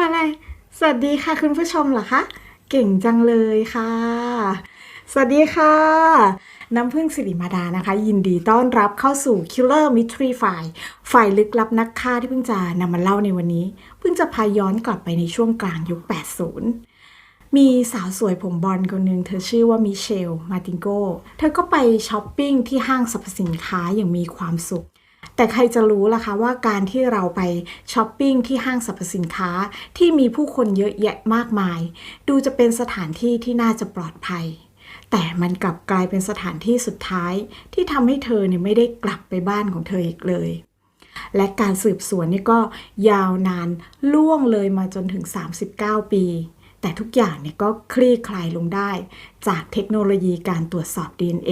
ำอะไรสวัสดีค่ะคุณผู้ชมเหรอคะ เก่งจังเลยค่ะ สวัสดีค่ะ น้ำพึ่งสิริมาดานะคะ ยินดีต้อนรับเข้าสู่ Killer Mystery File ฝ่ายลึกลับนักฆ่าที่เพิ่งจะนำมาเล่าในวันนี้ เพิ่งจะพาย้อนกลับไปในช่วงกลางยุค 80มีสาวสวยผมบอลคนหนึ่งเธอชื่อว่ามิเชล มาติงโก เธอก็ไปช้อปปิ้งที่ห้างสรรพสินค้าอย่างมีความสุข แต่ใครจะรู้ล่ะคะว่าการที่เราไปช้อปปิ้งที่ห้างสรรพสินค้าที่มีผู้คนเยอะแยะมากมาย ดูจะเป็นสถานที่ที่น่าจะปลอดภัย แต่มันกลับกลายเป็นสถานที่สุดท้าย ที่ทำให้เธอเนี่ยไม่ได้กลับไปบ้านของเธออีกเลย และการสืบสวนนี่ก็ยาวนานล่วงเลยมาจนถึง 39 ปี แต่ทุกอย่างเนี่ยก็คลี่คลายลงได้ จากเทคโนโลยีการตรวจสอบ DNA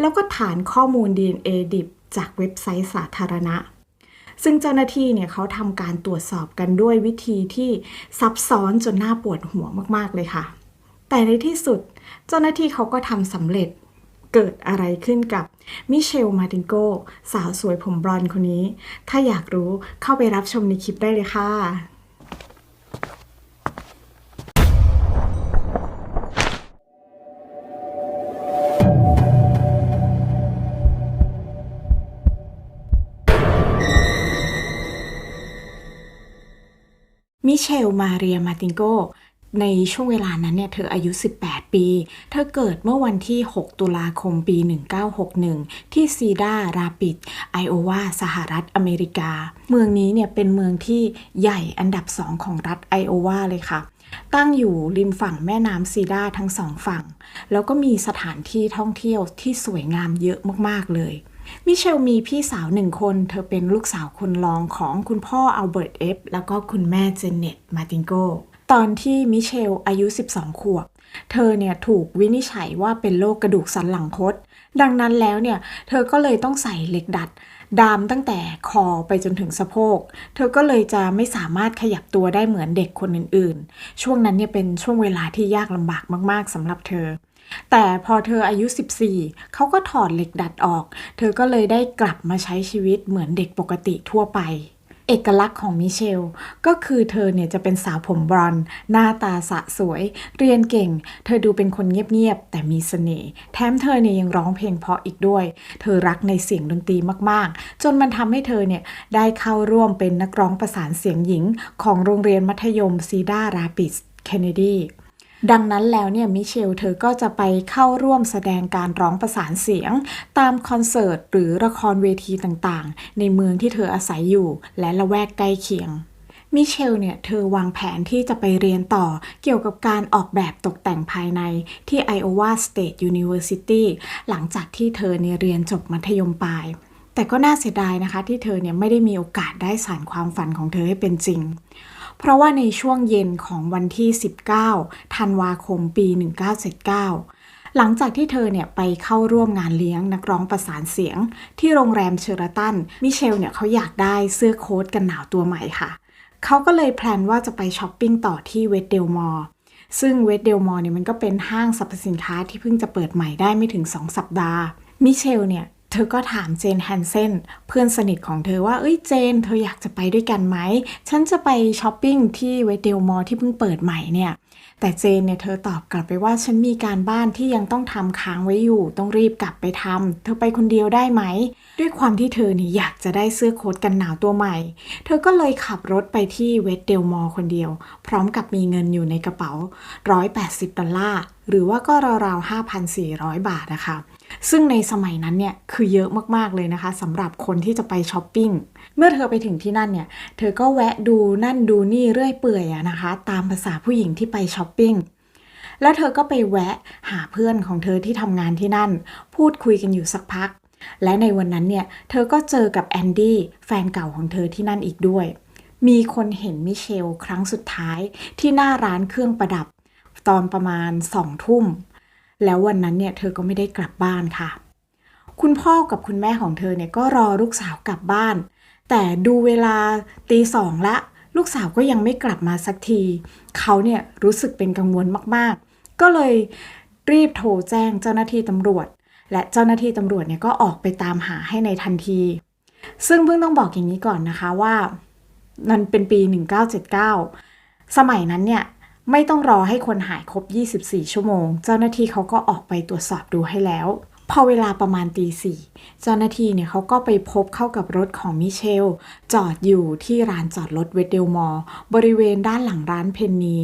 แล้วก็ฐานข้อมูล DNA ดิบ จากเว็บไซต์สาธารณะ ซึ่งเจ้าหน้าที่เนี่ยเขาทำการตรวจสอบกันด้วยวิธีที่ซับซ้อนจนน่าปวดหัวมากๆเลยค่ะ แต่ในที่สุดเจ้าหน้าที่เขาก็ทำสำเร็จเกิดอะไรขึ้นกับมิเชลมาตินโกสาวสวยผมบลอนด์คนนี้ ถ้าอยากรู้เข้าไปรับชมในคลิปได้เลยค่ะ มิเชล มาเรีย มาติงโก ในช่วงเวลานั้นเนี่ยเธออายุ 18 ปี เธอเกิดเมื่อวันที่ 6 ตุลาคมปี 1961 ที่ซีดาราปิด ไอโอวา สหรัฐอเมริกา เมืองนี้เนี่ยเป็นเมืองที่ใหญ่อันดับสองของรัฐไอโอวาเลยค่ะตั้งอยู่ริมฝั่งแม่น้ำซีดาทั้งสองฝั่ง แล้วก็มีสถานที่ท่องเที่ยวที่สวยงามเยอะมาก ๆ เลย มิเชลมีพี่สาวหนึ่งคน เธอเป็นลูกสาวคนรองของคุณพ่ออัลเบิร์ตเอฟแล้วก็คุณแม่เจเน็ตมาติงโก ตอนที่มิเชลอายุ 12 ขวบ เธอเนี่ยถูกวินิจฉัยว่าเป็นโรคกระดูกสันหลังคด ดังนั้นแล้วเนี่ย เธอก็เลยต้องใส่เหล็กดัด ดามตั้งแต่คอไปจนถึงสะโพก เธอก็เลยจะไม่สามารถขยับตัวได้เหมือนเด็กคนอื่นๆ ช่วงนั้นเนี่ยเป็นช่วงเวลาที่ยากลำบากมากๆสำหรับเธอ แต่พอเธออายุ 14 เขาก็ถอดเหล็กดัดออก เธอก็เลยได้กลับมาใช้ชีวิตเหมือนเด็กปกติทั่วไป เอกลักษณ์ของมิเชล ก็คือเธอเนี่ยจะเป็นสาวผมบรอนซ์หน้าตาสะสวย เรียนเก่ง เธอดูเป็นคนเงียบๆ แต่มีเสน่ห์ แถมเธอเนี่ยยังร้องเพลงเพราะอีกด้วย เธอรักในเสียงดนตรีมากๆ จนมันทำให้เธอเนี่ยได้เข้าร่วมเป็นนักร้องประสานเสียงหญิง ของโรงเรียนมัธยมซีดาราปิสเคนเนดี ดังนั้นแล้วเนี่ยมิเชลเธอก็จะไปเข้าร่วมแสดงการร้องประสานเสียง ตามคอนเสิร์ตหรือละครเวทีต่างๆ ในเมืองที่เธออาศัยอยู่และละแวกใกล้เคียงมิเชลเนี่ยเธอวางแผนที่จะไปเรียนต่อเกี่ยวกับการออกแบบตกแต่งภายในที่ Iowa State University หลังจากที่เธอเนี่ยเรียนจบมัธยมปลาย แต่ก็น่าเสียดายนะคะที่เธอเนี่ยไม่ได้มีโอกาสได้สานความฝันของเธอให้เป็นจริง เพราะว่าในช่วงเย็นของวันที่ 19 ธันวาคมปี 1979 หลังจากที่เธอเนี่ยไปเข้าร่วมงานเลี้ยงนักร้องประสานเสียง ที่โรงแรมเชอร์ตัน มิเชลเนี่ยเขาอยากได้เสื้อโค้ทกันหนาวตัวใหม่ค่ะ เขาก็เลยแพลนว่าจะไปช้อปปิ้งต่อที่เวสเดลมอร์ซึ่งเวสเดลมอร์เนี่ยมันก็เป็นห้างสรรพสินค้าที่เพิ่งจะเปิดใหม่ได้ไม่ถึง 2 สัปดาห์ มิเชลเนี่ย เธอก็ถามเจนแฮนเซนเพื่อนสนิทของเธอว่า เอ้ยเจน เธออยากจะไปด้วยกันไหม ฉันจะไปช้อปปิ้งที่เวสเดลมอร์ที่เพิ่งเปิดใหม่เนี่ย แต่เจนเนี่ยเธอตอบกลับไปว่าฉันมีการบ้านที่ยังต้องทำค้างไว้อยู่ ต้องรีบกลับไปทำ เธอไปคนเดียวได้ไหม ด้วยความที่เธอเนี่ยอยากจะได้เสื้อโค้ทกันหนาวตัวใหม่ เธอก็เลยขับรถไปที่เวสเดลมอร์คนเดียว พร้อมกับมีเงินอยู่ในกระเป๋า 180 ดอลลาร์ หรือว่าก็ราวๆ5,400 บาทนะคะ ซึ่งในสมัยนั้นเนี่ยคือเยอะมากๆเลยนะคะสำหรับคนที่จะไปช้อปปิ้ง เมื่อเธอไปถึงที่นั่นเนี่ย เธอก็แวะดูนั่นดูนี่เรื่อยเปื่อยอะนะคะ ตามภาษาผู้หญิงที่ไปช้อปปิ้ง แล้วเธอก็ไปแวะหาเพื่อนของเธอที่ทำงานที่นั่น พูดคุยกันอยู่สักพัก และในวันนั้นเนี่ย เธอก็เจอกับแอนดี้แฟนเก่าของเธอที่นั่นอีกด้วย มีคนเห็นมิเชลครั้งสุดท้ายที่หน้าร้านเครื่องประดับ ตอนประมาณสองทุ่ม แล้ววันนั้นเนี่ยเธอก็ไม่ได้กลับบ้านค่ะ คุณพ่อกับคุณแม่ของเธอเนี่ยก็รอลูกสาวกลับบ้าน แต่ดูเวลาตีสองละ ลูกสาวก็ยังไม่กลับมาสักที เขาเนี่ยรู้สึกเป็นกังวลมากๆ ก็เลยรีบโทรแจ้งเจ้าหน้าที่ตำรวจ และเจ้าหน้าที่ตำรวจเนี่ยก็ออกไปตามหาให้ในทันที ซึ่งเพิ่งต้องบอกอย่างนี้ก่อนนะคะว่ามันเป็นปี 1979 สมัยนั้นเนี่ย ไม่ต้องรอให้คนหายครบ 24 ชั่วโมง เจ้าหน้าที่เขาก็ออกไปตรวจสอบดูให้แล้ว พอเวลาประมาณตีสี่เจ้าหน้าที่เนี่ยเขาก็ไปพบเข้ากับรถของมิเชล จอดอยู่ที่ร้านจอดรถเวดเดลมอร์บริเวณด้านหลังร้านเพนนี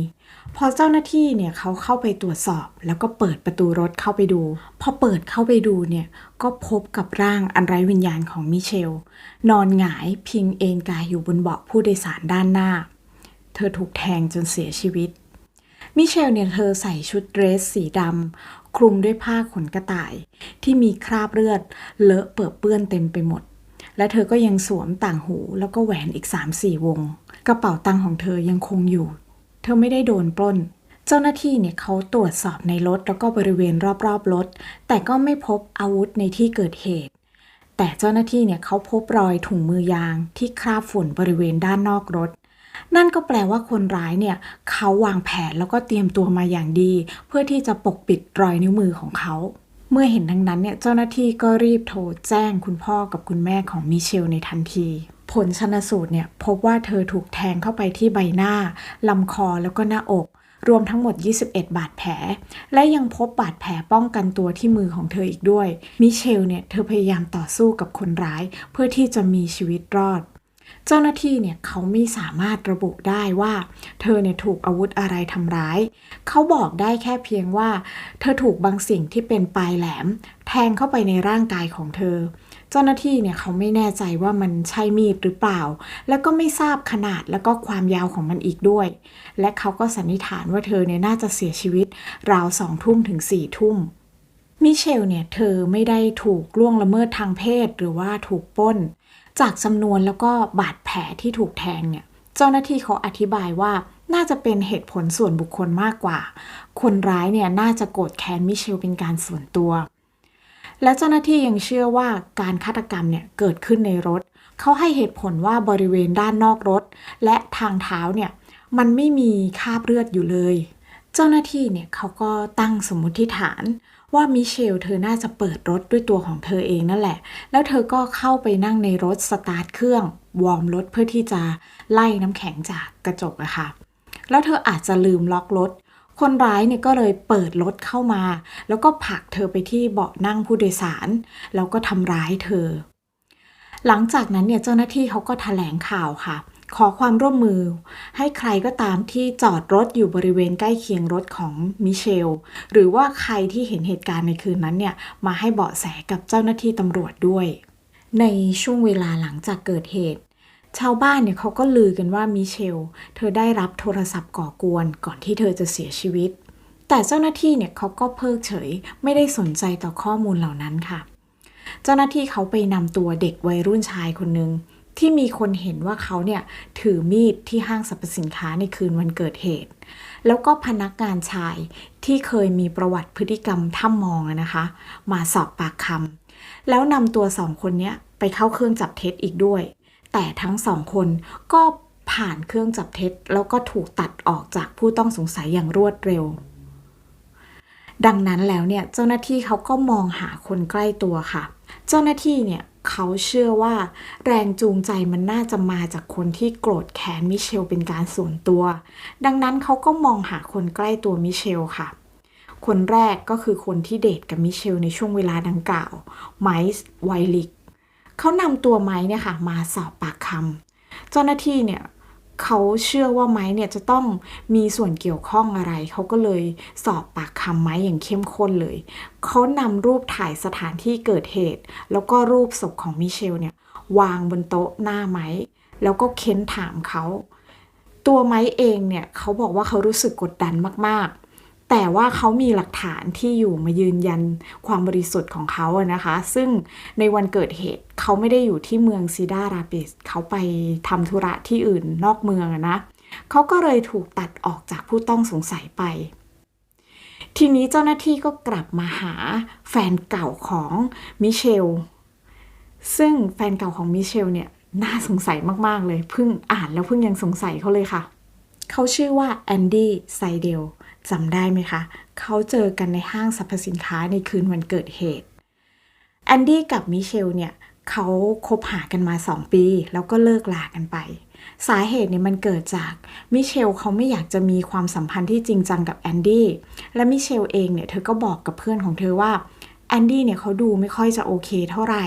พอเจ้าหน้าที่เนี่ยเขาเข้าไปตรวจสอบ แล้วก็เปิดประตูรถเข้าไปดู พอเปิดเข้าไปดูเนี่ยก็พบกับร่างอันไร้วิญญาณของมิเชล นอนหงายพิงเอนกายอยู่บนเบาะผู้โดยสารด้านหน้า เธอถูกแทงจนเสียชีวิต มิเชลเนี่ยเธอใส่ชุดเดรสสีดำคลุมด้วยผ้าขนกระต่าย ที่มีคราบเลือดเลอะเปื้อนเปื้อนเต็มไปหมด และเธอก็ยังสวมต่างหูแล้วก็แหวนอีก3-4วง กระเป๋าตังของเธอยังคงอยู่ เธอไม่ได้โดนปล้น เจ้าหน้าที่เนี่ยเขาตรวจสอบในรถแล้วก็บริเวณรอบๆรถ แต่ก็ไม่พบอาวุธในที่เกิดเหตุแต่เจ้าหน้าที่เนี่ยเขาพบรอยถุงมือยางที่คราบฝุ่นบริเวณด้านนอกรถ นั่นก็แปลว่าคนร้ายเนี่ยเขาวางแผนแล้วก็เตรียมตัวมาอย่างดี เพื่อที่จะปกปิดรอยนิ้วมือของเขาเมื่อเห็นดังนั้นเนี่ยเจ้าหน้าที่ก็รีบโทรแจ้งคุณพ่อกับคุณแม่ของมิเชลในทันที ผลชนสูตรเนี่ยพบว่าเธอถูกแทงเข้าไปที่ใบหน้าลำคอแล้วก็หน้าอก รวมทั้งหมด 21 บาดแผล และยังพบบาดแผลป้องกันตัวที่มือของเธออีกด้วย มิเชลเนี่ยเธอพยายามต่อสู้กับคนร้าย เพื่อที่จะมีชีวิตรอด เจ้าหน้าที่เนี่ยเขาไม่สามารถระบุได้ว่า เธอเนี่ยถูกอาวุธอะไรทำร้าย เขาบอกได้แค่เพียงว่า เธอถูกบางสิ่งที่เป็นปลายแหลม แทงเข้าไปในร่างกายของเธอ เจ้าหน้าที่เนี่ยเขาไม่แน่ใจว่ามันใช่มีดหรือเปล่า แล้วก็ไม่ทราบขนาดแล้วก็ความยาวของมันอีกด้วย และเขาก็สันนิษฐานว่าเธอเนี่ยน่าจะเสียชีวิต ราวสองทุ่มถึงสี่ทุ่มมิเชลเนี่ยเธอไม่ได้ถูกล่วงละเมิดทางเพศหรือว่าถูกป้น จากจำนวนแล้วก็บาดแผลที่ถูกแทงเนี่ย เจ้าหน้าที่เขาอธิบายว่าน่าจะเป็นเหตุผลส่วนบุคคลมากกว่า คนร้ายเนี่ยน่าจะโกรธแค้นมิเชลเป็นการส่วนตัว และเจ้าหน้าที่ยังเชื่อว่าการฆาตกรรมเนี่ยเกิดขึ้นในรถ เขาให้เหตุผลว่าบริเวณด้านนอกรถ และทางเท้าเนี่ยมันไม่มีคราบเลือดอยู่เลย เจ้าหน้าที่เนี่ยเขาก็ตั้งสมมติฐาน ว่ามิเชลเธอน่าจะเปิดรถด้วยตัวของเธอเองนั่นแหละ แล้วเธอก็เข้าไปนั่งในรถสตาร์ทเครื่อง วอร์มรถเพื่อที่จะไล่น้ำแข็งจากกระจกอะค่ะ แล้วเธออาจจะลืมล็อกรถ คนร้ายเนี่ยก็เลยเปิดรถเข้ามา แล้วก็ผลักเธอไปที่เบาะนั่งผู้โดยสาร แล้วก็ทำร้ายเธอ หลังจากนั้นเนี่ยเจ้าหน้าที่เขาก็แถลงข่าวค่ะ ขอความร่วมมือ ให้ใครก็ตามที่จอดรถอยู่บริเวณใกล้เคียงรถของมิเชล หรือว่าใครที่เห็นเหตุการณ์ในคืนนั้นเนี่ยมาให้เบาะแสกับเจ้าหน้าที่ตำรวจด้วย ในช่วงเวลาหลังจากเกิดเหตุ ชาวบ้านเนี่ยเขาก็ลือกันว่ามิเชล เธอได้รับโทรศัพท์ก่อกวน ก่อนที่เธอจะเสียชีวิต แต่เจ้าหน้าที่เนี่ยเขาก็เพิกเฉย ไม่ได้สนใจต่อข้อมูลเหล่านั้นค่ะ เจ้าหน้าที่เขาไปนำตัวเด็กวัยรุ่นชายคนหนึ่ง ที่มีคนเห็นว่าเขาเนี่ยถือมีดที่ห้างสรรพสินค้าในคืนวันเกิดเหตุ แล้วก็พนักงานชายที่เคยมีประวัติพฤติกรรมท่ามองนะคะ มาสอบปากคำแล้วนำตัวสองคนนี้ไปเข้าเครื่องจับเท็จอีกด้วย แต่ทั้งสองคนก็ผ่านเครื่องจับเท็จ แล้วก็ถูกตัดออกจากผู้ต้องสงสัยอย่างรวดเร็ว ดังนั้นแล้วเนี่ยเจ้าหน้าที่เขาก็มองหาคนใกล้ตัวค่ะเจ้าหน้าที่เนี่ยเขาเชื่อว่าแรงจูงใจมันน่าจะมาจากคนที่โกรธแค้นมิเชลเป็นการส่วนตัว ดังนั้นเขาก็มองหาคนใกล้ตัวมิเชลค่ะ คนแรกก็คือคนที่เดทกับมิเชลในช่วงเวลาดังกล่าว ไมซ์ไวลิกเขานำตัวไม้เนี่ยค่ะมาสอบปากคำเจ้าหน้าที่เนี่ย เขาเชื่อว่าไม้เนี่ยจะต้องมีส่วนเกี่ยวข้องอะไร เขาก็เลยสอบปากคำไม้อย่างเข้มข้นเลย เขานำรูปถ่ายสถานที่เกิดเหตุ แล้วก็รูปศพของมิเชลเนี่ยวางบนโต๊ะหน้าไม้ แล้วก็เค้นถามเขา ตัวไม้เองเนี่ยเขาบอกว่าเขารู้สึกกดดันมากๆ แต่ว่าเขามีหลักฐานที่อยู่มายืนยันความบริสุทธิ์ของเขาอะนะคะ ซึ่งในวันเกิดเหตุเขาไม่ได้อยู่ที่เมืองซีดาราปิสเขาไปทำธุระที่อื่นนอกเมืองนะเขาก็เลยถูกตัดออกจากผู้ต้องสงสัยไป ทีนี้เจ้าหน้าที่ก็กลับมาหาแฟนเก่าของมิเชล ซึ่งแฟนเก่าของมิเชลเนี่ยน่าสงสัยมาก ๆ เลยเพิ่งอ่านแล้วเพิ่งยังสงสัยเขาเลยค่ะ เขาชื่อว่าแอนดี้ไซเดล จำได้ไหมคะ เขาเจอกันในห้างสรรพสินค้าในคืนวันเกิดเหตุแอนดี้กับมิเชลเนี่ยเขาคบหากันมา 2 ปี แล้วก็เลิกลากันไป สาเหตุเนี่ยมันเกิดจากมิเชลเขาไม่อยากจะมีความสัมพันธ์ที่จริงจังกับแอนดี้และมิเชลเองเนี่ยเธอก็บอกกับเพื่อนของเธอว่าแอนดี้เนี่ยเขาดูไม่ค่อยจะโอเคเท่าไหร่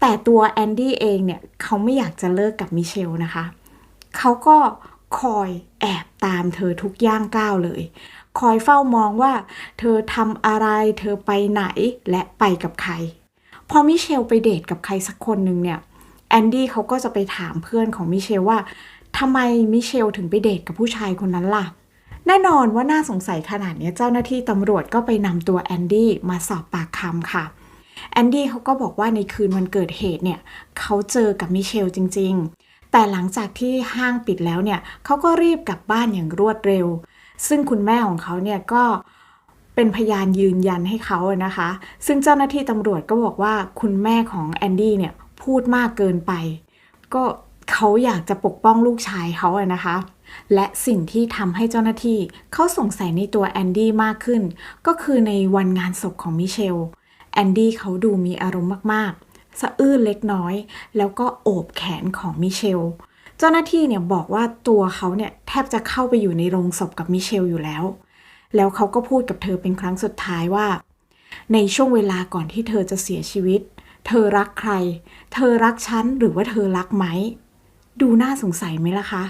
แต่ตัวแอนดี้เองเนี่ยเขาไม่อยากจะเลิกกับมิเชลนะคะเขาก็ คอยแอบตามเธอทุกย่างก้าวเลย คอยเฝ้ามองว่า เธอทำอะไรเธอไปไหนและไปกับใคร พอมิเชลไปเดทกับใครสักคนหนึ่งเนี่ยแอนดี้เขาก็จะไปถามเพื่อนของมิเชลว่าทำไมมิเชลถึงไปเดทกับผู้ชายคนนั้นล่ะ แน่นอนว่าน่าสงสัยขนาดนี้เจ้าหน้าที่ตำรวจก็ไปนำตัวแอนดี้มาสอบปากคำค่ะแอนดี้เขาก็บอกว่าในคืนวันเกิดเหตุเนี่ยเขาเจอกับมิเชลจริง ๆ แต่หลังจากที่ห้างปิดแล้วเนี่ยเขาก็รีบกลับบ้านอย่างรวดเร็ว ซึ่งคุณแม่ของเขาเนี่ยก็เป็นพยานยืนยันให้เขานะคะ ซึ่งเจ้าหน้าที่ตำรวจก็บอกว่าคุณแม่ของแอนดี้เนี่ยพูดมากเกินไป ก็เขาอยากจะปกป้องลูกชายเขาอะนะคะ และสิ่งที่ทำให้เจ้าหน้าที่เขาสงสัยในตัวแอนดี้มากขึ้น ก็คือในวันงานศพของมิเชลแอนดี้เขาดูมีอารมณ์มาก สะอื้นเล็กน้อย แล้วก็โอบแขนของมิเชล เจ้าหน้าที่เนี่ยบอกว่าตัวเขาเนี่ยแทบจะเข้าไปอยู่ในโรงศพกับมิเชลอยู่แล้ว แล้วเขาก็พูดกับเธอเป็นครั้งสุดท้ายว่า ในช่วงเวลาก่อนที่เธอจะเสียชีวิต เธอรักใคร เธอรักฉันหรือว่าเธอรักไหม ดูน่าสงสัยไหมล่ะคะ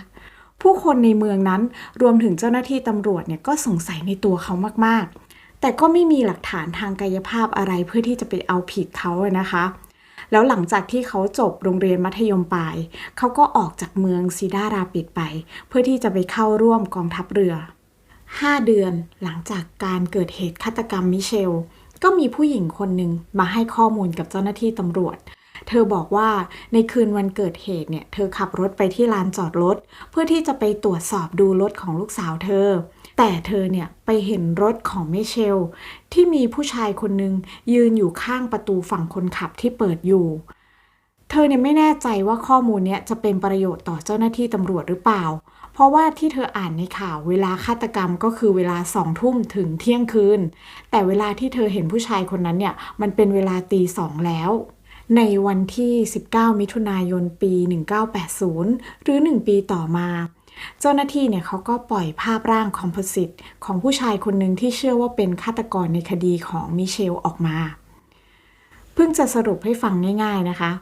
ผู้คนในเมืองนั้นรวมถึงเจ้าหน้าที่ตำรวจเนี่ยก็สงสัยในตัวเขามากๆแต่ก็ไม่มีหลักฐานทางกายภาพอะไรเพื่อที่จะไปเอาผิดเขานะคะ แล้วหลังจากที่เขาจบโรงเรียนมัธยมปลาย เขาก็ออกจากเมืองซีดาราปิดไป เพื่อที่จะไปเข้าร่วมกองทัพเรือ 5 เดือนหลังจากการเกิดเหตุฆาตกรรมมิเชล ก็มีผู้หญิงคนหนึ่งมาให้ข้อมูลกับเจ้าหน้าที่ตำรวจ เธอบอกว่าในคืนวันเกิดเหตุเนี่ย เธอขับรถไปที่ลานจอดรถ เพื่อที่จะไปตรวจสอบดูรถของลูกสาวเธอ แต่เธอเนี่ยไปเห็นรถของเมเชล ที่มีผู้ชายคนหนึ่งยืนอยู่ข้างประตูฝั่งคนขับที่เปิดอยู่ เธอเนี่ยไม่แน่ใจว่าข้อมูลเนี้ยจะเป็นประโยชน์ต่อเจ้าหน้าที่ตำรวจหรือเปล่า เพราะว่าที่เธออ่านในข่าวเวลาฆาตกรรมก็คือเวลาสองทุ่มถึงเที่ยงคืน แต่เวลาที่เธอเห็นผู้ชายคนนั้นเนี่ยมันเป็นเวลาตีสองแล้วในวันที่ 19 มิถุนายน ปี 1980 หรือ 1 ปีต่อมา เจ้าหน้าที่เนี่ยเขาก็ปล่อยภาพร่างคอมโพสิตของผู้ชายคนหนึ่งที่เชื่อว่าเป็นฆาตกรในคดีของมิเชลออกมา เพิ่งจะสรุปให้ฟังง่าย ๆนะคะ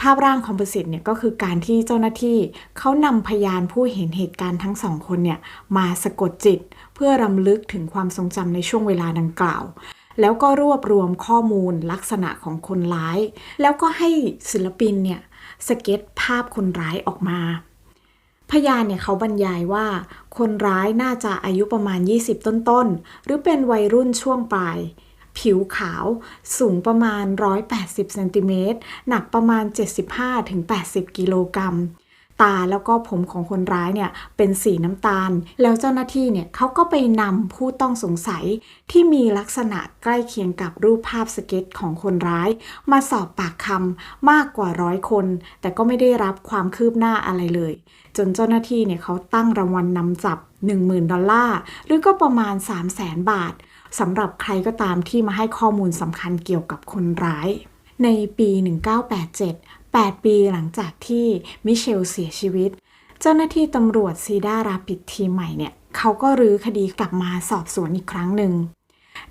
ภาพร่างคอมโพสิตเนี่ยก็คือการที่เจ้าหน้าที่เขานำพยานผู้เห็นเหตุการณ์ทั้งสองคนเนี่ยมาสะกดจิต เพื่อรำลึกถึงความทรงจำในช่วงเวลาดังกล่าวแล้วก็รวบรวมข้อมูลลักษณะของคนร้าย แล้วก็ให้ศิลปินเนี่ยสเก็ตภาพคนร้ายออกมา พยานเนี่ยเขาบรรยายว่า คนร้ายน่าจะอายุประมาณ 20 ต้นๆ หรือเป็นวัยรุ่นช่วงปลาย ผิวขาวสูงประมาณ 180 เซนติเมตร หนักประมาณ 75-80 กิโลกรัม ตาแล้วก็ผมของคนร้ายเนี่ยเป็นสีน้ำตาล แล้วเจ้าหน้าที่เนี่ยเขาก็ไปนำผู้ต้องสงสัยที่มีลักษณะใกล้เคียงกับรูปภาพสเก็ตของคนร้าย มาสอบปากคำมากกว่าร้อยคน แต่ก็ไม่ได้รับความคืบหน้าอะไรเลย จนเจ้าหน้าที่เนี่ยเขาตั้งรางวัลนนำจับ 10,000 ดอลลาร์ หรือก็ประมาณ 3 0 0แสนบาทสำหรับใครก็ตามที่มาให้ข้อมูลสำคัญเกี่ยวกับคนร้ายในปี 1987 8 ปีหลังจากที่มิเชลเสียชีวิต เจ้าหน้าที่ตำรวจซีดาราปิดทีมใหม่เนี่ยเขาก็รื้อคดีกลับมาสอบสวนอีกครั้งหนึ่ง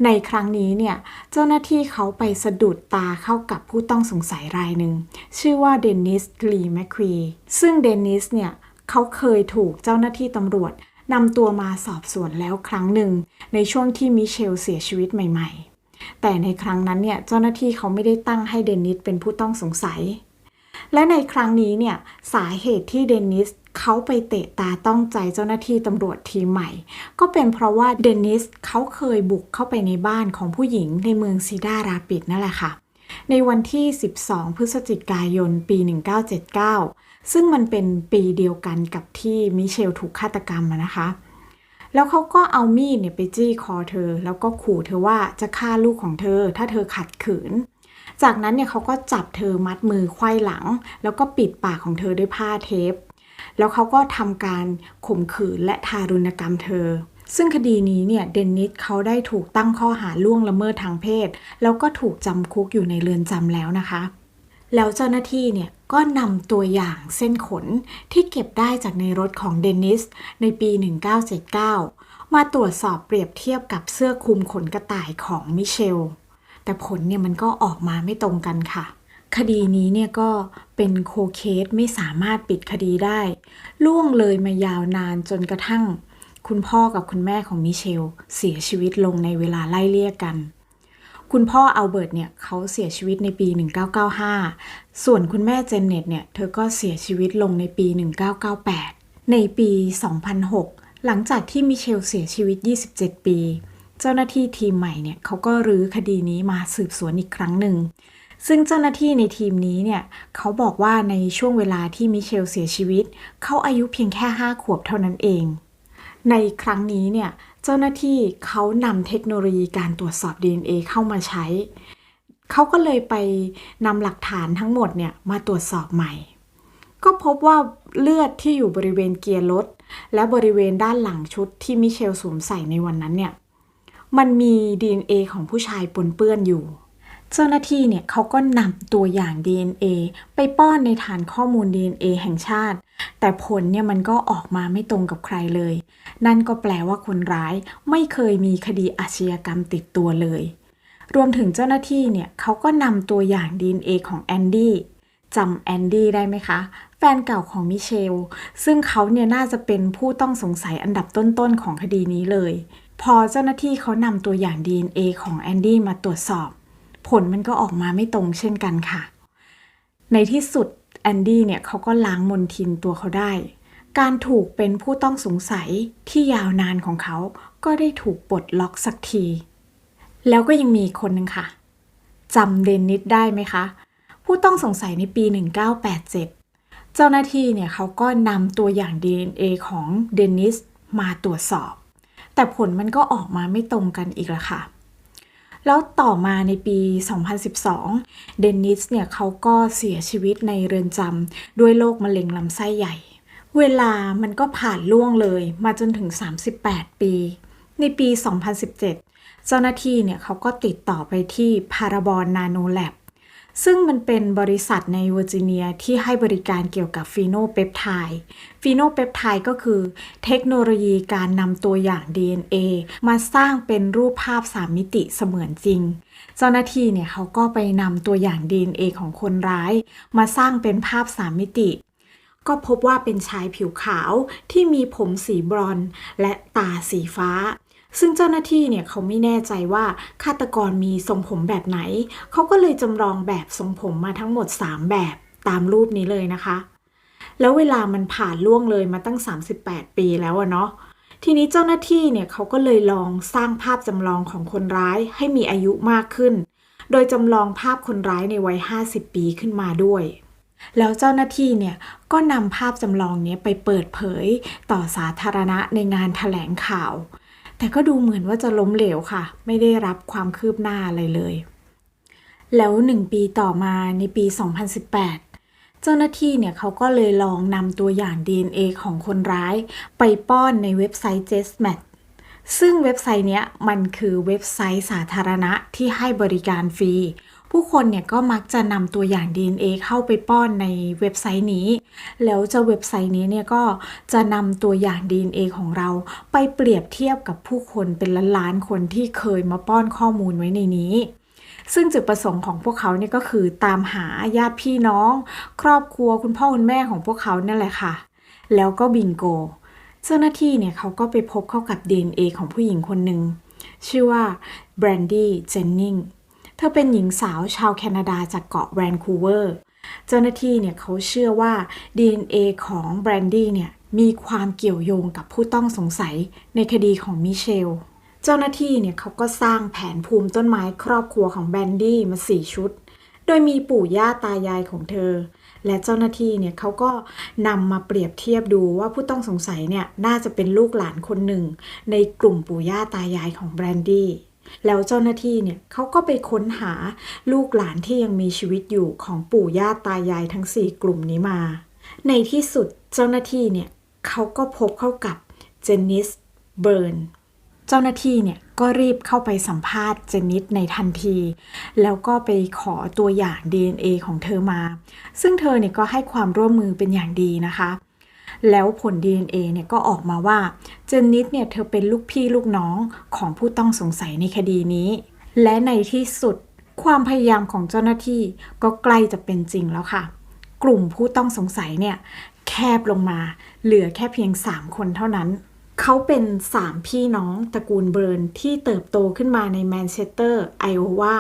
ในครั้งนี้เนี่ยเจ้าหน้าที่เขาไปสะดุดตาเข้ากับผู้ต้องสงสัยรายหนึ่ง ชื่อว่าเดนนิสลีแมคควีซึ่งเดนนิสเนี่ยเขาเคยถูกเจ้าหน้าที่ตำรวจนำตัวมาสอบสวนแล้วครั้งหนึ่ง ในช่วงที่มิเชลเสียชีวิตใหม่ ๆ แต่ในครั้งนั้นเนี่ยเจ้าหน้าที่เขาไม่ได้ตั้งให้เดนนิสเป็นผู้ต้องสงสัย และในครั้งนี้เนี่ยสาเหตุที่เดนิสเขาไปเตะตาต้องใจเจ้าหน้าที่ตำรวจทีมใหม่ ก็เป็นเพราะว่าเดนิสเขาเคยบุกเข้าไปในบ้านของผู้หญิงในเมืองซีดาราปิดนั่นแหละค่ะ ในวันที่ 12 พฤศจิกายน ปี 1979 ซึ่งมันเป็นปีเดียวกันกับที่มิเชลถูกฆาตกรรมนะคะ แล้วเขาก็เอามีดเนี่ยไปจี้คอเธอ แล้วก็ขู่เธอว่าจะฆ่าลูกของเธอ ถ้าเธอขัดขืน จากนั้นเนี่ยเขาก็จับเธอมัดมือไขว้หลัง แล้วก็ปิดปากของเธอด้วยผ้าเทป แล้วเขาก็ทำการข่มขืนและทารุณกรรมเธอ ซึ่งคดีนี้เนี่ยเดนนิสเขาได้ถูกตั้งข้อหาล่วงละเมิดทางเพศ แล้วก็ถูกจำคุกอยู่ในเรือนจำแล้วนะคะ แล้วเจ้าหน้าที่เนี่ยก็นำตัวอย่างเส้นขนที่เก็บได้จากในรถของเดนนิสในปี 1979 มาตรวจสอบเปรียบเทียบกับเสื้อคลุมขนกระต่ายของมิเชล แต่ผลเนี่ยมันก็ออกมาไม่ตรงกันค่ะ คดีนี้เนี่ยก็เป็นโคเคสไม่สามารถปิดคดีได้ ล่วงเลยมายาวนานจนกระทั่ง คุณพ่อกับคุณแม่ของมิเชล เสียชีวิตลงในเวลาไล่เลี่ยกัน คุณพ่ออัลเบิร์ตเนี่ยเขาเสียชีวิตในปี 1995 ส่วนคุณแม่เจนเน็ตเนี่ยเธอก็เสียชีวิตลงในปี 1998 ในปี 2006 หลังจากที่มิเชลเสียชีวิต 27 ปี เจ้าหน้าที่ทีมใหม่เนี่ยเขาก็รื้อคดีนี้มาสืบสวนอีกครั้งหนึ่ง ซึ่งเจ้าหน้าที่ในทีมนี้เนี่ยเขาบอกว่าในช่วงเวลาที่มิเชลเสียชีวิต เขาอายุเพียงแค่ 5 ขวบเท่านั้นเอง ในครั้งนี้เนี่ยเจ้าหน้าที่เขานำเทคโนโลยีการตรวจสอบ DNA เข้ามาใช้ เขาก็เลยไปนำหลักฐานทั้งหมดเนี่ยมาตรวจสอบใหม่ ก็พบว่าเลือดที่อยู่บริเวณเกียร์รถและบริเวณด้านหลังชุดที่มิเชลสวมใส่ในวันนั้นเนี่ย มันมี DNA ของผู้ชายปนเปื้อนอยู่ เจ้าหน้าที่เนี่ยเขาก็นำตัวอย่าง DNA ไปป้อนในฐานข้อมูล DNA แห่งชาติ แต่ผลเนี่ยมันก็ออกมาไม่ตรงกับใครเลย นั่นก็แปลว่าคนร้ายไม่เคยมีคดีอาชญากรรมติดตัวเลย รวมถึงเจ้าหน้าที่เนี่ยเขาก็นำตัวอย่าง DNA ของแอนดี้จำแอนดี้ได้ไหมคะ แฟนเก่าของมิเชล ซึ่งเขาเนี่ยน่าจะเป็นผู้ต้องสงสัยอันดับต้นๆของคดีนี้เลย พอเจ้าหน้าที่เขานำตัวอย่าง DNA ของแอนดี้มาตรวจสอบ ผลมันก็ออกมาไม่ตรงเช่นกันค่ะ ในที่สุดแอนดี้เนี่ยเขาก็ล้างมนทินตัวเขาได้ การถูกเป็นผู้ต้องสงสัยที่ยาวนานของเขาก็ได้ถูกปลดล็อกสักที แล้วก็ยังมีคนหนึ่งค่ะจำเดนนิสได้ไหมคะ ผู้ต้องสงสัยในปี 1987 เจ้าหน้าที่เนี่ยเขาก็นำตัวอย่าง DNA ของเดนนิสมาตรวจสอบ แต่ผลมันก็ออกมาไม่ตรงกันอีกละค่ะ แล้วต่อมาในปี 2012 เดนนิสเนี่ยเขาก็เสียชีวิตในเรือนจำด้วยโรคมะเร็งลำไส้ใหญ่ เวลามันก็ผ่านล่วงเลยมาจนถึง 38 ปี ในปี 2017 เจ้าหน้าที่เนี่ยเขาก็ติดต่อไปที่พาราบอนนาโนแลบ ซึ่งมันเป็นบริษัทในเวอร์จิเนียที่ให้บริการเกี่ยวกับฟีโนเปปไทด์ฟีโนเปปไทด์ก็คือเทคโนโลยีการนำตัวอย่าง DNA มาสร้างเป็นรูปภาพสามมิติเสมือนจริง เจ้าหน้าที่เนี่ยเขาก็ไปนำตัวอย่าง DNA ของคนร้าย มาสร้างเป็นภาพสามมิติ ก็พบว่าเป็นชายผิวขาวที่มีผมสีบรอนซ์และตาสีฟ้า ซึ่งเจ้าหน้าที่เนี่ยเขาไม่แน่ใจว่าฆาตกรมีทรงผมแบบไหน เขาก็เลยจำลองแบบทรงผมมาทั้งหมด 3 แบบตามรูปนี้เลยนะคะ แล้วเวลามันผ่านล่วงเลยมาตั้ง 38 ปีแล้วอะเนาะทีนี้เจ้าหน้าที่เนี่ยเขาก็เลยลองสร้างภาพจำลองของคนร้ายให้มีอายุมากขึ้น โดยจำลองภาพคนร้ายในวัย 50 ปีขึ้นมาด้วย แล้วเจ้าหน้าที่เนี่ยก็นำภาพจำลองนี้ไปเปิดเผยต่อสาธารณะในงานถแถลงข่าว แต่ก็ดูเหมือนว่าจะล้มเหลวค่ะ ไม่ได้รับความคืบหน้าอะไรเลย แล้วหนึ่งปีต่อมาในปี 2018 เจ้าหน้าที่เนี่ยเขาก็เลยลองนำตัวอย่าง DNA ของคนร้าย ไปป้อนในเว็บไซต์ JestMat ซึ่งเว็บไซต์เนี้ยมันคือเว็บไซต์สาธารณะที่ให้บริการฟรี ผู้คนเนี่ยก็มักจะนำตัวอย่าง DNA เข้าไปป้อนในเว็บไซต์นี้ แล้วจ้าเว็บไซต์นี้เนี่ยก็จะนำตัวอย่าง DNA ของเราไปเปรียบเทียบกับผู้คนเป็นล้านๆคนที่เคยมาป้อนข้อมูลไว้ในนี้ซึ่งจุดประสงค์ของพวกเขาเนี่ยก็คือตามหาญาติพี่น้อง ครอบครัวคุณพ่อคุณแม่ของพวกเขานั่นแหละค่ะ แล้วก็บิงโก เจ้าหน้าที่เนี่ยเขาก็ไปพบเข้ากับ DNA ของผู้หญิงคนหนึ่งชื่อว่าแบรนดี้เจนนิง ธอเป็นหญิงสาวชาวแคนาดาจากเกาะแวนคูเวอร์ เจ้าหน้าที่เนี่ยเขาเชื่อว่า DNA ของแบรนดี้เนี่ยมีความเกี่ยวโยงกับผู้ต้องสงสัยในคดีของมิเชล เจ้าหน้าที่เนี่ยเขาก็สร้างแผนภูมิต้นไม้ครอบครัวของแบรนดี้มาสี่ชุด โดยมีปู่ย่าตายายของเธอ และเจ้าหน้าที่เนี่ยเขาก็นำมาเปรียบเทียบดูว่าผู้ต้องสงสัยเนี่ยน่าจะเป็นลูกหลานคนหนึ่ง ในกลุ่มปู่ย่าตายายของแบรนดี้ แล้วเจ้าหน้าที่เนี่ยเขาก็ไปค้นหาลูกหลานที่ยังมีชีวิตอยู่ของปู่ย่าตายายทั้ง 4 กลุ่มนี้มา ในที่สุดเจ้าหน้าที่เนี่ยเขาก็พบเข้ากับเจนนิสเบิร์นเจ้าหน้าที่เนี่ยก็รีบเข้าไปสัมภาษณ์เจนนิสในทันที แล้วก็ไปขอตัวอย่าง DNA ของเธอมา ซึ่งเธอเนี่ยก็ให้ความร่วมมือเป็นอย่างดีนะคะ แล้วผล DNA เนี่ยก็ออกมาว่าเจนนิสเนี่ยเธอเป็นลูกพี่ลูกน้องของผู้ต้องสงสัยในคดีนี้ และในที่สุดความพยายามของเจ้าหน้าที่ก็ใกล้จะเป็นจริงแล้วค่ะ กลุ่มผู้ต้องสงสัยเนี่ยแคบลงมา เหลือแค่เพียง 3 คนเท่านั้น เขาเป็น 3 พี่น้องตระกูลเบิร์นที่เติบโตขึ้นมาในแมนเชสเตอร์ไอโอวา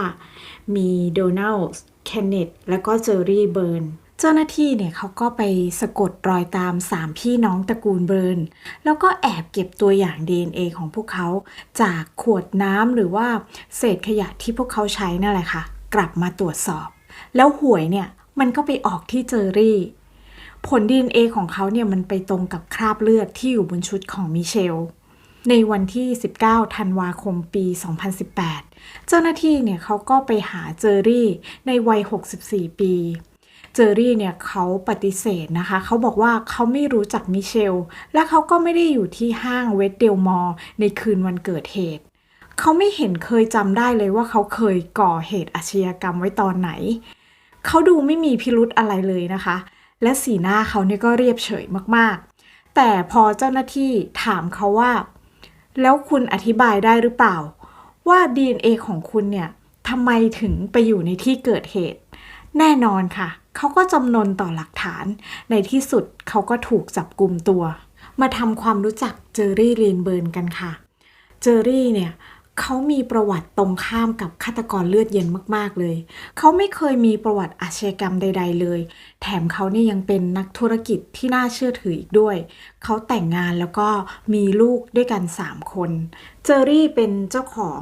มีโดนัลด์ เคนเนตและก็เจอรี่เบิร์น เจ้าหน้าที่เนี่ยเขาก็ไปสะกดรอยตาม3พี่น้องตระกูลเบิร์น แล้วก็แอบเก็บตัวอย่าง DNA ของพวกเขา จากขวดน้ำหรือว่าเศษขยะที่พวกเขาใช้นั่นแหละค่ะ กลับมาตรวจสอบ แล้วหวยเนี่ยมันก็ไปออกที่เจอรี่ ผล DNA ของเขาเนี่ยมันไปตรงกับคราบเลือดที่อยู่บนชุดของมิเชลในวันที่ 19 ธันวาคม ปี 2018 เจ้าหน้าที่เนี่ยเขาก็ไปหาเจอรี่ในวัย 64 ปี เจอรี่เนี่ยเขาปฏิเสธนะคะ เขาบอกว่าเขาไม่รู้จักมิเชล และเขาก็ไม่ได้อยู่ที่ห้างเวสเดลมอร์ในคืนวันเกิดเหตุ เขาไม่เห็นเคยจำได้เลยว่าเขาเคยก่อเหตุอาชญากรรมไว้ตอนไหน เขาดูไม่มีพิรุธอะไรเลยนะคะ และสีหน้าเขาเนี่ยก็เรียบเฉยมากๆ แต่พอเจ้าหน้าที่ถามเขาว่า แล้วคุณอธิบายได้หรือเปล่า ว่า DNA ของคุณเนี่ยทำไมถึงไปอยู่ในที่เกิดเหตุ แน่นอนค่ะ เขาก็จำนนต่อหลักฐาน ในที่สุดเขาก็ถูกจับกลุ่มตัว มาทำความรู้จักเจอรี่ลีนเบิร์นกันค่ะ เจอรี่เนี่ย เขามีประวัติตรงข้ามกับฆาตกรเลือดเย็นมาก ๆ เลย เขาไม่เคยมีประวัติอาชญากรรมใด ๆ เลย แถมเขาเนี่ยยังเป็นนักธุรกิจที่น่าเชื่อถืออีกด้วย เขาแต่งงานแล้วก็มีลูกด้วยกัน 3 คน เจอรี่เป็นเจ้าของ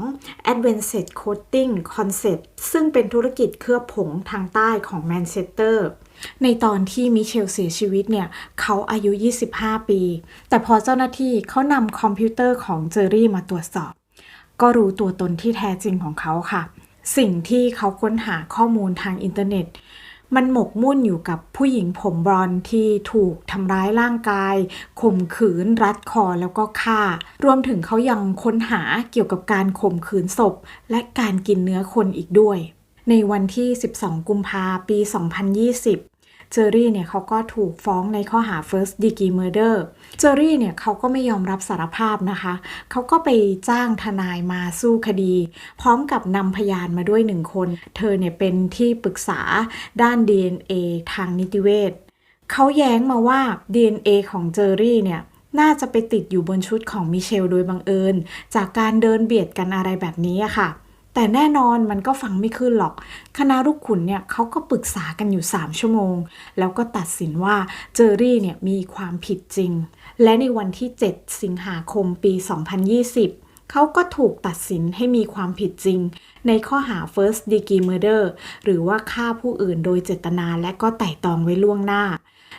Advanced Coating Concept ซึ่งเป็นธุรกิจเคลือบผงทางใต้ของแมนเชสเตอร์ในตอนที่มิเชลเสียชีวิตเนี่ยเขาอายุ 25 ปี แต่พอเจ้าหน้าที่เขานำคอมพิวเตอร์ของเจอรี่มาตรวจสอบ ก็รู้ตัวตนที่แท้จริงของเขาค่ะ สิ่งที่เขาค้นหาข้อมูลทางอินเทอร์เน็ต มันหมกมุ่นอยู่กับผู้หญิงผมบรอนด์ที่ถูกทำร้ายร่างกายข่มขืน รัดคอแล้วก็ฆ่า รวมถึงเขายังค้นหาเกี่ยวกับการข่มขืนศพ และการกินเนื้อคนอีกด้วย ในวันที่ 12 กุมภาปี 2020 เจอรี่เนี่ยเขาก็ถูกฟ้องในข้อหา first degree murder เจอรี่เนี่ยเขาก็ไม่ยอมรับสารภาพนะคะ เขาก็ไปจ้างทนายมาสู้คดี พร้อมกับนำพยานมาด้วยหนึ่งคน เธอเนี่ยเป็นที่ปรึกษาด้าน DNA ทางนิติเวชเขาแย้งมาว่า DNA ของเจอรี่เนี่ยน่าจะไปติดอยู่บนชุดของมิเชลโดยบังเอิญ จากการเดินเบียดกันอะไรแบบนี้ค่ะ แต่แน่นอนมันก็ฟังไม่ขึ้นหรอก คณะลูกขุนเนี่ยเขาก็ปรึกษากันอยู่ 3 ชั่วโมง แล้วก็ตัดสินว่าเจอรี่เนี่ยมีความผิดจริง และในวันที่ 7 สิงหาคมปี 2020เขาก็ถูกตัดสินให้มีความผิดจริง ในข้อหา first degree murder หรือว่าฆ่าผู้อื่นโดยเจตนาและก็ไต่ตองไว้ล่วงหน้า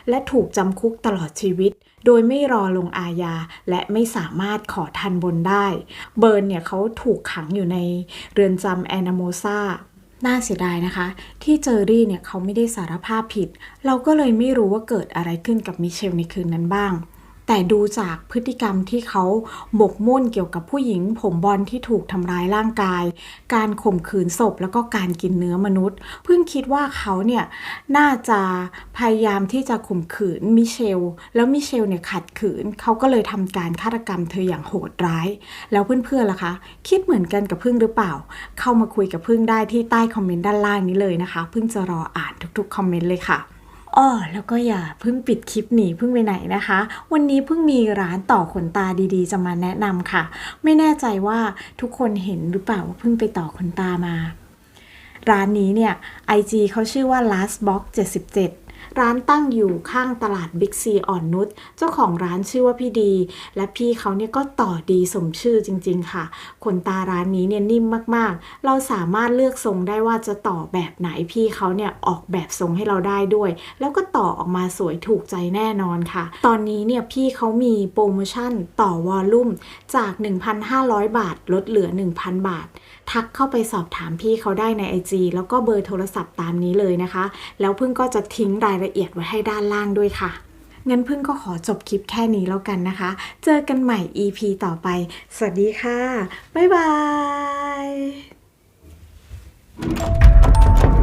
และถูกจำคุกตลอดชีวิต โดยไม่รอลงอาญาและไม่สามารถขอทันบนได้ เบิร์นเนี่ยเขาถูกขังอยู่ในเรือนจำแอนาโมซาน่าเสียดายนะคะ ที่เจอรี่เนี่ยเขาไม่ได้สารภาพผิด เราก็เลยไม่รู้ว่าเกิดอะไรขึ้นกับมิเชลในคืนนั้นบ้าง แต่ดูจากพฤติกรรมที่เขาหมกมุ่นเกี่ยวกับผู้หญิง ผมบอลที่ถูกทำร้ายร่างกาย การข่มขืนศพแล้วก็การกินเนื้อมนุษย์ เพิ่งคิดว่าเขาเนี่ยน่าจะพยายามที่จะข่มขืนมิเชล แล้วมิเชลเนี่ยขัดขืน เขาก็เลยทำการฆาตกรรมเธออย่างโหดร้าย แล้วเพื่อนๆล่ะคะ คิดเหมือนกันกับพึ่งหรือเปล่า เข้ามาคุยกับพึ่งได้ที่ใต้คอมเมนต์ด้านล่างนี้เลยนะคะ พึ่งจะรออ่านทุกๆคอมเมนต์เลยค่ะ อ้อแล้วก็อย่าเพิ่งปิดคลิปหนีเพิ่งไปไหนนะคะ วันนี้เพิ่งมีร้านต่อขนตาดีๆ จะมาแนะนำค่ะ ไม่แน่ใจว่าทุกคนเห็นหรือเปล่าว่าเพิ่งไปต่อขนตามา ร้านนี้เนี่ย IG เขาชื่อว่า last box 77 ร้านตั้งอยู่ข้างตลาดบิ๊กซีอ่อนนุช เจ้าของร้านชื่อว่าพี่ดี และพี่เขาเนี่ยก็ต่อดีสมชื่อจริง ๆ ค่ะ ขนตาร้านนี้เนี่ยนิ่มมากๆ เราสามารถเลือกทรงได้ว่าจะต่อแบบไหนพี่เขาเนี่ยออกแบบทรงให้เราได้ด้วย แล้วก็ต่อออกมาสวยถูกใจแน่นอนค่ะ ตอนนี้เนี่ยพี่เขามีโปรโมชั่นต่อวอลลุ่มจาก 1,500 บาทลดเหลือ 1,000 บาททักเข้าไปสอบถามพี่เขาได้ใน IG แล้วก็เบอร์โทรศัพท์ตามนี้เลยนะคะ แล้วพึ่งก็จะทิ้งรายละเอียดไว้ให้ด้านล่างด้วยค่ะงั้นพึ่งก็ขอจบคลิปแค่นี้แล้วกันนะคะ เจอกันใหม่ EP ต่อไป สวัสดีค่ะ บ๊ายบาย